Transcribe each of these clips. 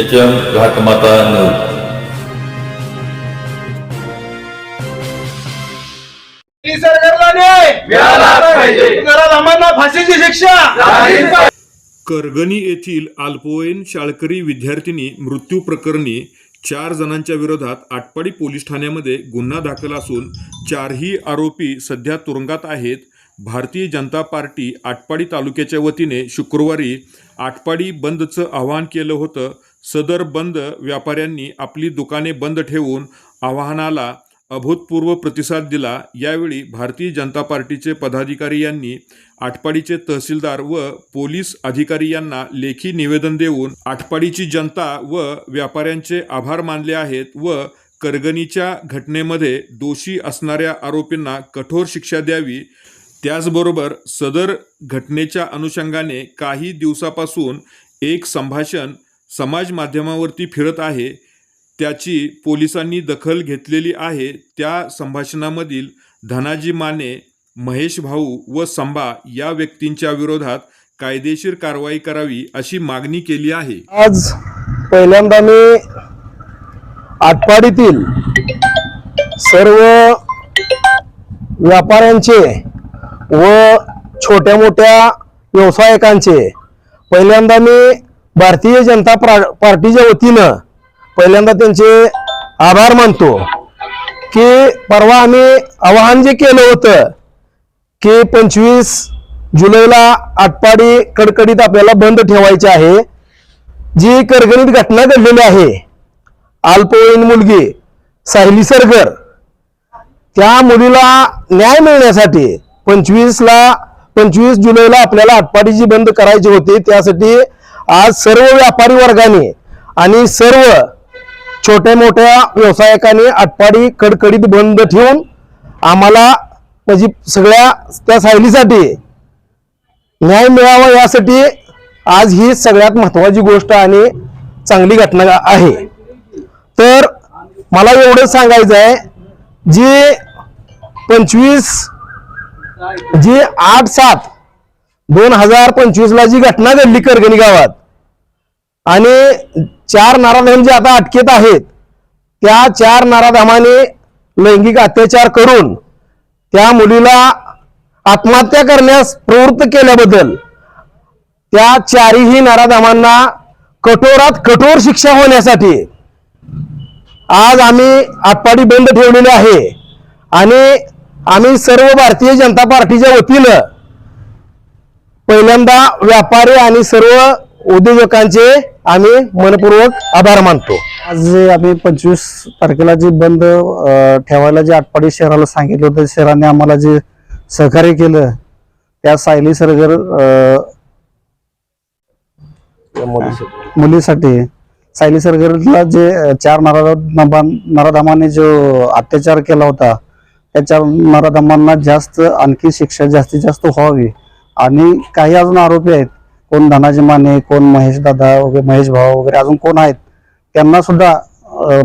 H M Ghatmata news ही फाशीची शिक्षा! करगणी येथील अल्पवयीन शाळकरी विद्यार्थिनी मृत्यू प्रकरणी चार जणांच्या विरोधात आटपाडी पोलीस ठाण्यामध्ये गुन्हा दाखल असून चारही आरोपी सध्या तुरुंगात आहेत. भारतीय जनता पार्टी आटपाडी तालुक्याच्या वतीने शुक्रवारी आटपाडी बंदचं आवाहन केलं होतं. सदर बंद व्यापाऱ्यांनी आपली दुकाने बंद ठेवून आवाहनाला अभूतपूर्व प्रतिसाद दिला. यावेळी भारतीय जनता पार्टीचे पदाधिकारी यांनी आटपाडीचे तहसीलदार व पोलीस अधिकारी यांना लेखी निवेदन देऊन आटपाडीची जनता व व्यापाऱ्यांचे आभार मानले आहेत व करगणीच्या घटनेमध्ये दोषी असणाऱ्या आरोपींना कठोर शिक्षा द्यावी. त्याचबरोबर सदर घटनेच्या अनुषंगाने काही दिवसापासून एक संभाषण समाज माध्यमावरती फिरत आहे त्याची पोलिसांनी दखल घेतलेली आहे त्या संभाषणामधील धनाजी माने महेश भाऊ व संभा या व्यक्तींच्या विरोधात कायदेशीर कारवाई करावी अशी मागणी केली आहे. आज पहिल्यांदा मी आटपाडीतील सर्व व्यापाऱ्यांचे व छोट्या मोठ्या व्यावसायिकांचे पहिल्यांदा मी भारतीय जनता प्रा- पार्टीच्या वतीनं पहिल्यांदा त्यांचे आभार मानतो की परवा आम्ही आवाहन जे केलं होतं की पंचवीस जुलैला आटपाडी कडकडीत आपल्याला बंद ठेवायचे आहे. जी करगणित घटना घडलेली आहे अल्पवयीन मुलगी सायली सरगर त्या मुलीला न्याय मिळण्यासाठी पंचवीसला पंचवीस जुलैला आपल्याला आटपाडीची बंद करायची होती. त्यासाठी आज सर्व व्यापारी वर्गाने आणि सर्व छोट्या मोठ्या व्यावसायिकांनी आटपाडी कडकडीत बंद ठेवून आम्हाला म्हणजे सगळ्या त्या सायलीसाठी न्याय मिळावा यासाठी आज ही सगळ्यात महत्वाची गोष्ट आणि चांगली घटना आहे. तर मला एवढं सांगायचं आहे जी पंचवीस जी आठ सात दोन हजार पंचवीसला जी घटना घडली करगणी गावात आणि चार नाराधाम जे आता अटकेत आहेत त्या चार नाराधामाने लैंगिक अत्याचार करून त्या मुलीला आत्महत्या करण्यास प्रवृत्त केल्याबद्दल त्या चारही नाराधामांना कठोरात कठोर शिक्षा होण्यासाठी आज आम्ही आटपाडी बंद ठेवलेली आहे. आणि आम्ही सर्व भारतीय जनता पार्टीच्या वतीनं पहिल्यांदा व्यापारी आणि सर्व उद्योजकांचे आम्ही मनपूर्वक आभार मानतो. आज जे आम्ही पंचवीस तारखेला जे बंद ठेवायला जे आटपाडी शहराला सांगितलं होतं शहराने आम्हाला जे सहकार्य केलं त्या सायली सरगर मुलीसाठी सायली सरगरला जे चार नराधामा नराधामाने जो अत्याचार केला होता त्या चार नराधामांना जास्त आणखी शिक्षा जास्तीत जास्त व्हावी. आणि काही अजून आरोपी आहेत कोण धनाजी माने कोण महेश दादा वगैरे महेश भाऊ वगैरे अजून कोण आहेत त्यांना सुद्धा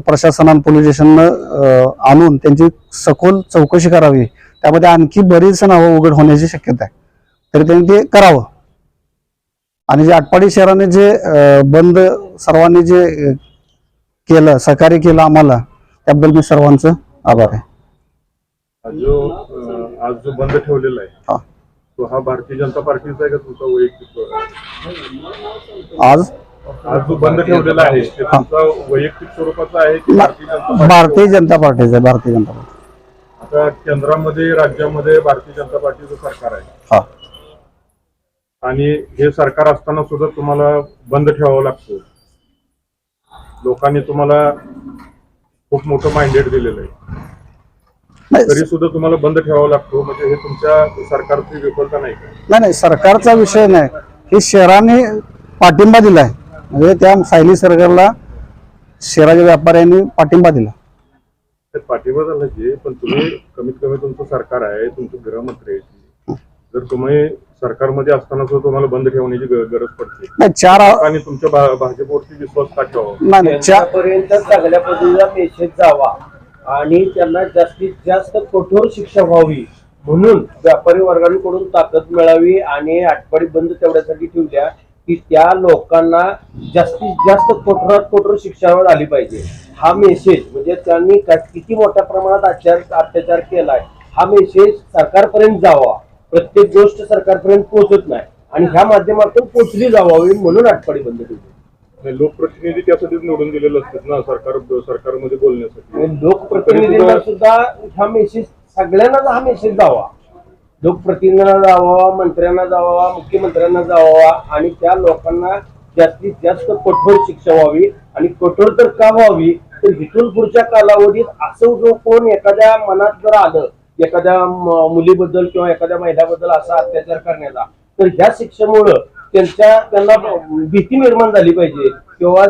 प्रशासनानं पोलीस स्टेशन आणून त्यांची सखोल चौकशी करावी. त्यामध्ये आणखी बरीच नावं उघड होण्याची शक्यता आहे. तरी त्यांनी ते करावं. आणि जे आटपाडी शहराने जे बंद सर्वांनी जे केलं सहकार्य केलं आम्हाला त्याबद्दल मी सर्वांचं आभार आहे. जो आज जो बंद ठेवलेला. आहे तो हा भारतीय जनता पार्टीचा आहे का तुमचा वैयक्तिक? आज? आज जो बंद ठेवलेला आहे ते तुमचा वैयक्तिक स्वरूपाचा आहे की भारतीय जनता पार्टी भारतीय जनता पार्टीचं आहे भारतीय जनता पार्टी. आता केंद्रामध्ये राज्यामध्ये भारतीय जनता पार्टीचं सरकार आहे. हा. आणि हे सरकार असताना सुद्धा तुम्हाला बंद ठेवावं लागतं. लोकांनी तुम्हाला खूप मोठं माइंडेड दिलेलं आहे. तरी सुद्धा तुम्हाला बंद ठेवावा लागतो म्हणजे हे तुमच्या सरकारची विफलता नाही का? नाही नाही सरकारचा विषय नाही. हे शहराने पाठिंबा दिलाय. म्हणजे त्या सायली सरकारला शहराच्या व्यापाऱ्यांनी पाठिंबा दिला. ते पाठिंबा झाला की पण तुम्ही कमीत कमी तुमचं सरकार आहे तुमचे गृहमंत्री आहे जर तुम्ही सरकारमध्ये असताना सुद्धा तुम्हाला बंद ठेवण्याची ग- गरज पडते. नाही चार आणि तुमच्या भा- भाजपवरती विश्वास का ठेवावा नाही नाही चार पर्यंत चांगल्या पद्धतीचा मेसेज जावा. आणि त्यांना जास्तीत जास्त कठोर शिक्षा व्हावी. म्हणून व्यापारी वर्गांकडून ताकद मिळावी आणि आठवडी बंद तेवढ्यासाठी ठेवल्या की त्या लोकांना जास्तीत जास्त कठोरात कठोर शिक्षा आली पाहिजे. हा मेसेज म्हणजे त्यांनी किती मोठ्या प्रमाणात अत्याचार अत्याचार केलाय हा मेसेज सरकारपर्यंत जावा. प्रत्येक गोष्ट सरकारपर्यंत पोहोचत नाही आणि ह्या माध्यमातून पोचली जावावी म्हणून आठवडी बंद ठेवली. नाही, लोकप्रतिनिधी त्यासाठीच निवडून दिलेले असतात ना सरकार सरकारमध्ये बोलण्यासाठी. लोकप्रतिनिधींना सुद्धा हा मेसेज सगळ्यांनाच हा मेसेज जावा. लोकप्रतिनिधींना जावा मंत्र्यांना जावा मुख्यमंत्र्यांना जावा आणि त्या लोकांना जास्तीत जास्त कठोर शिक्षा व्हावी आणि कठोर तर का व्हावी तर इथून पुढच्या कालावधीत असं जो कोण एखाद्या मनात जर आलं एखाद्या मुलीबद्दल किंवा एखाद्या महिलाबद्दल असा अत्याचार करण्याचा तर ह्या शिक्षेमुळं त्यांच्या त्यांना भीती निर्माण झाली पाहिजे. किंवा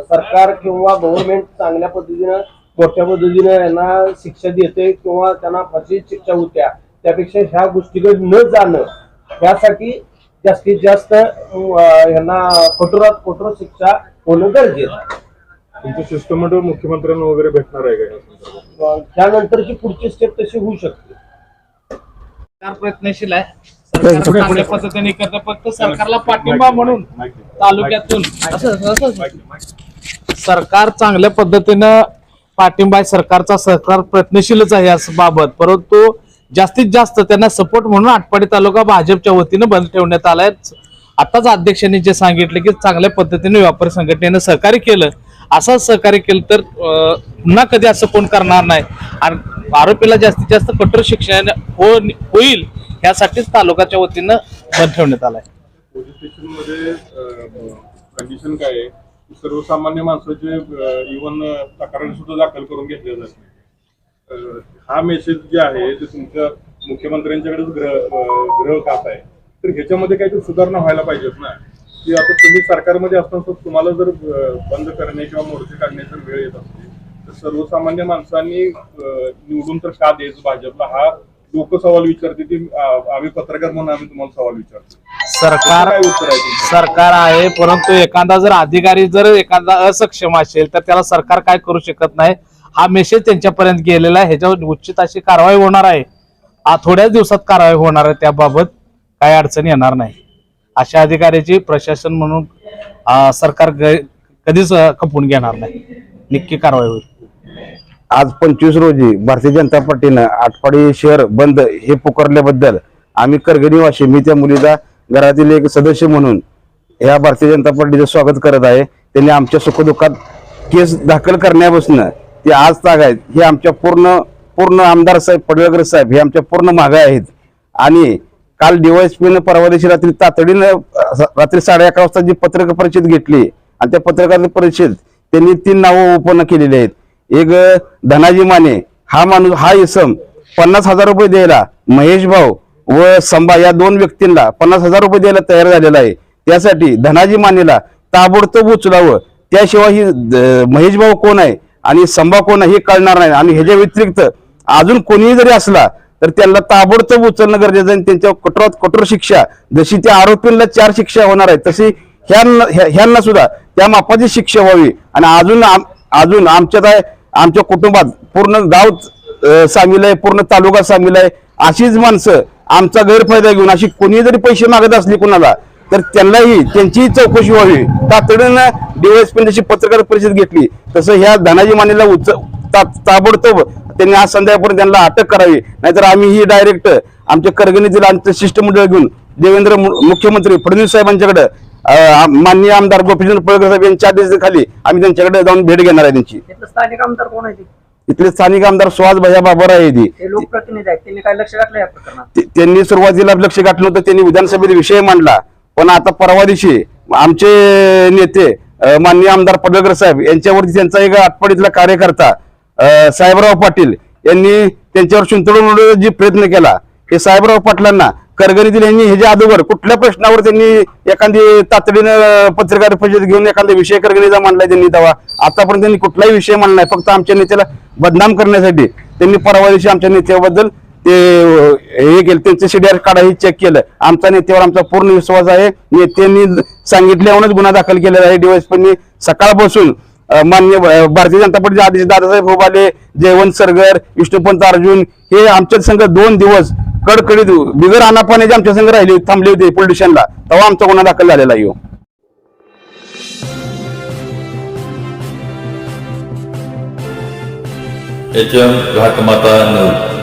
सरकार किंवा गव्हर्नमेंट चांगल्या पद्धतीनं मोठ्या पद्धतीनं यांना शिक्षा देते किंवा त्यांना फाशी शिक्षा होत्या. त्यापेक्षा ह्या गोष्टीकडे न जाणं यासाठी जास्तीत जास्त यांना कठोरात कठोर शिक्षा होणं गरजेचं आहे. तुमचं शिष्टमंडळ मुख्यमंत्र्यांना वगैरे भेटणार आहे का त्यानंतरची पुढची स्टेप तशी होऊ शकते. प्रयत्नशील आहे. चांगल्या पद्धतीने करतं फक्त सरकारला पाठिंबा म्हणून तालुक्यातून. सरकार चांगल्या पद्धतीनं पाठिंबा आहे सरकारचा सरकार प्रयत्नशीलच आहे या बाबत. परंतु जास्तीत जास्त त्यांना सपोर्ट म्हणून आटपाडी तालुका भाजपच्या वतीनं बंद ठेवण्यात आलाय आताच अध्यक्षांनी जे सांगितलं की चांगल्या पद्धतीने व्यापारी संघटनेनं सहकार्य केलं. असं सहकार्य केलं तर पुन्हा कधी असं कोण करणार नाही. आणि आरोपीला जास्तीत जास्त कठोर शिक्षण हो होईल. यासाठीच तालुक्याच्या वतीनं बंद ठेवण्यात आलाय. पोलीस स्टेशनमध्ये कंडिशन काय आहे? सर्वसामान्य माणसाचे इव्हन तक्रारी सुद्धा दाखल करून घेतल्या जात नाही. हा मेसेज जे आहे ते तुमच्या मुख्यमंत्र्यांच्याकडेच ग्रह ग्रह काप आहे. तर ह्याच्यामध्ये काहीतरी सुधारणा व्हायला पाहिजेत ना? की आता तुम्ही सरकारमध्ये असताना तुम्हाला जर बंद करणे किंवा मोर्चे काढण्याचा वेळ येत असते तर सर्वसामान्य माणसांनी निवडून तर का द्यायचं भाजपला? हा लोक सवाल विचारते अं, आम्ही पत्रकार म्हणून आम्ही तुम्हाला सवाल विचारतो. सरकार काय उत्तर आहे तुमचं? सरकार आहे परंतु एखादा जर अधिकारी जर एखादा असक्षम असेल तर त्याला सरकार काय करू शकत नाही? हा मेसेज त्यांच्यापर्यंत गेलेला आहे. ह्याच्यावर उचित अशी कारवाई होणार आहे. आ थोड्याच दिवसात कारवाई होणार आहे त्याबाबत काही अडचण येणार नाही. अशा अधिकाऱ्याची प्रशासन म्हणून सरकार ग- कधीच अ, खपवून घेणार नाही. नक्की कारवाई होईल. आज पंचवीस रोजी भारतीय जनता पार्टीनं आटपाडी शहर बंद हे पुकारल्याबद्दल आम्ही करगणीवासी मी त्या मुलीला घरातील एक सदस्य म्हणून या भारतीय जनता पार्टीचं स्वागत करत आहे. त्यांनी आमच्या सुखदुःखात केस दाखल करण्यापासून ते आज ताग आहेत. हे आमच्या पूर्ण पूर्ण आमदार साहेब पडळकर साहेब हे आमच्या पूर्ण मागे आहेत. आणि काल डीवायएसपीनं परवा दिवशी रात्री तातडीनं रात्री साडे अकरा वाजता जी पत्रकार परिषद घेतली आणि त्या पत्रकार परिषद त्यांनी तीन नावं ओपन केलेली आहेत. एक धनाजी माने हा माणूस हा इसम पन्नास हजार रुपये द्यायला महेश भाऊ व संभा या दोन व्यक्तींना पन्नास हजार रुपये द्यायला तयार झालेला आहे. त्यासाठी धनाजी मानेला ताबडतोब उचलावं. त्याशिवाय ही द- महेश भाऊ कोण आहे आणि संभा कोण आहे हे कळणार नाही. आणि ह्याच्या व्यतिरिक्त अजून कोणीही जरी असला तर त्यांना ताबडतोब उचलणं गरजेचं आणि त्यांच्यावर कठोरात कठोर शिक्षा जशी त्या आरोपींना चार शिक्षा होणार आहे तशी ह्यांना ह्या- ह्यांना सुद्धा त्या मापाची शिक्षा व्हावी. आणि अजून आम- अजून आमच्यात आहे आमच्या कुटुंबात पूर्ण गाव सामील आहे पूर्ण तालुका सामील आहे अशीच माणसं आमचा गैरफायदा घेऊन अशी कोणी जरी पैसे मागत असली कुणाला तर त्यांनाही त्यांचीही चौकशी व्हावी. तातडीनं डीवायसपी जशी पत्रकार परिषद घेतली. तसं ह्या धनाजी मानेला उच ता- ताबडतोब त्यांनी आज संध्याकाळपर्यंत त्यांना अटक करावी. नाहीतर आम्ही ही डायरेक्ट आमच्या करगणीतील आमचं शिष्टमंडळ घेऊन देवेंद्र मु- मुख्यमंत्री फडणवीस साहेबांच्याकडे माननीय आमदार गोपीचंद पळकर साहेब यांच्या आदेशाखाली आम्ही त्यांच्याकडे जाऊन भेट घेणार आहे त्यांची. स्थानिक आमदार कोण आहे ते? इथले स्थानिक आमदार सुहास भैया बाबर आहे ती ते लोकप्रतिनिधी आहेत. त्यांनी काय लक्ष घातलं या प्रकरणात? ते- त्यांनी सुरुवातीला लक्ष गाठलं होतं त्यांनी विधानसभेत विषय मांडला. पण आता परवा दिवशी आमचे नेते अं, माननीय आमदार पडळकर साहेब यांच्यावरती त्यांचा एक आटपाडीतला कार्यकर्ता अं, साहेबराव पाटील यांनी त्यांच्यावर चिंतडून जी प्रयत्न केला हे साहेबराव पाटलांना करगणीतील यांनी ह्याच्या अगोदर कुठल्या प्रश्नावर त्यांनी एखादी तातडीनं पत्रकार परिषद घेऊन एखादा विषय करगणीचा मांडलाय त्यांनी तेव्हा? आतापर्यंत त्यांनी कुठलाही विषय मांडला फक्त आमच्या नेत्याला बदनाम करण्यासाठी त्यांनी परवा दिवशी आमच्या नेत्याबद्दल ते हे केलं. त्यांचं सीडीआर काढाही चेक केलं. आमचा नेत्यावर आमचा पूर्ण विश्वास आहे. नेत्यांनी सांगितल्यावरच गुन्हा दाखल केलेला आहे. डीवायसपींनी सकाळपासून अं, मान्य भारतीय जनता पार्टीचे आदेश दादासाहेब होबाले जयवंत सरगर विष्णुपंत अर्जुन हे आमच्या संघ दोन दिवस कडकडीत बिगर अनापाने आमच्या संघ राहिले थांबले होते पोलिटिशियनला तेव्हा आमचा गुन्हा दाखल झालेला येऊ एच एम घाटमाता नऊ